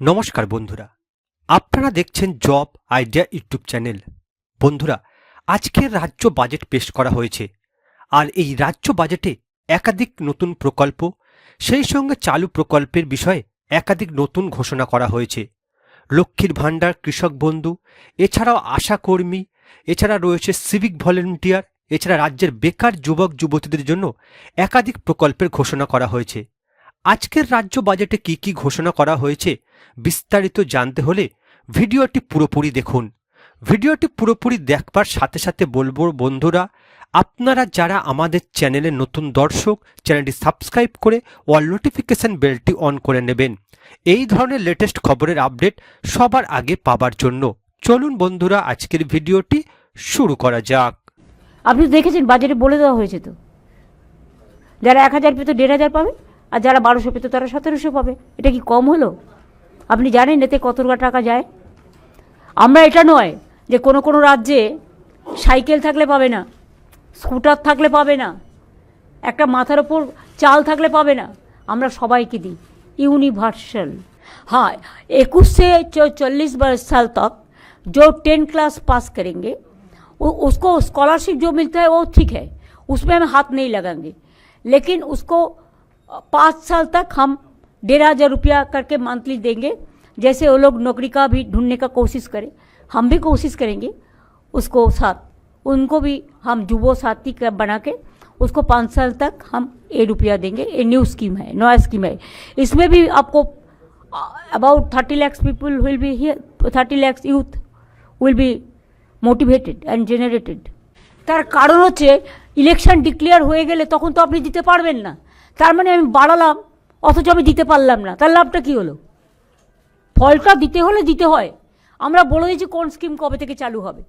নমস্কার বন্ধুরা। আপনারা দেখছেন জব আইডিয়া ইউটিউব চ্যানেল। বন্ধুরা আজকের রাজ্য বাজেট পেশ করা হয়েছে। আর এই রাজ্য বাজেটে একাধিক নতুন প্রকল্প, সেই সঙ্গে চালু প্রকল্পের বিষয়ে একাধিক নতুন ঘোষণা করা হয়েছে। লক্ষ্মীর ভাণ্ডার, কৃষক বন্ধু, এছাড়াও আশা কর্মী এছাড়া রয়েছে সিভিক ভলেন্টিয়ার, এছাড়া রাজ্যের বেকার যুবক যুবতীদের জন্য একাধিক প্রকল্পের ঘোষণা করা হয়েছে। আজকের রাজ্য বাজেটে কি কি ঘোষণা করা হয়েছে, বিস্তারিত জানতে হলে ভিডিওটি পুরোপুরি দেখুন। ভিডিওটি পুরোপুরি দেখবার সাথে সাথে বলব, বন্ধুরা, আপনারা যারা আমাদের চ্যানেলে নতুন দর্শক, চ্যানেলটি সাবস্ক্রাইব করে অল নোটিফিকেশান বেলটি অন করে নেবেন। এই ধরনের লেটেস্ট খবরের আপডেট সবার আগে পাবার জন্য। চলুন, বন্ধুরা, আজকের ভিডিওটি শুরু করা যাক। আপনি দেখেছেন বাজারে বলে দেওয়া হয়েছে তো। যারা এক হাজার পেতো দেড় হাজার পাবে? আর যারা বারোশো পেতো তারা সতেরোশো পাবে এটা কি কম হলো আপনি জানেন এতে কত টাকা যায় আমরা এটা নয় যে কোনো কোনো রাজ্যে সাইকেল থাকলে পাবে না স্কুটার থাকলে পাবে না একটা মাথার ওপর চাল থাকলে পাবে না আমরা সবাইকে দিই यूनिवर्सल हाँ इक्कीस से चौलीस वर्ष साल तक जो टेन क्लास पास करेंगे वो उसको स्कॉलरशिप जो मिलता है वो ठीक है उसमें हम हाथ नहीं लगाएंगे लेकिन उसको पाँच साल तक हम डेढ़ हज़ार रुपया करके मंथली देंगे जैसे वो लोग नौकरी का भी ढूंढने का कोशिश करें हम भी कोशिश करेंगे उसको साथ उनको भी हम जुबो साथी का बना के उसको पाँच साल तक हम ए रुपया देंगे ये न्यू स्कीम है नया स्कीम है इसमें भी आपको about thirty lakhs people will be here thirty lakhs youth will be motivated and generated তার কারণ হচ্ছে ইলেকশন ডিক্লেয়ার হয়ে গেলে তখন তো আপনি দিতে পারবেন না তার মানে আমি বাড়ালাম, অথচ আমি দিতে পারলাম না। তার লাভটা কী হলো? ফলটা দিতে হলে দিতে হয়। আমরা বলে দিয়েছি কোন স্কিম কবে থেকে চালু হবে।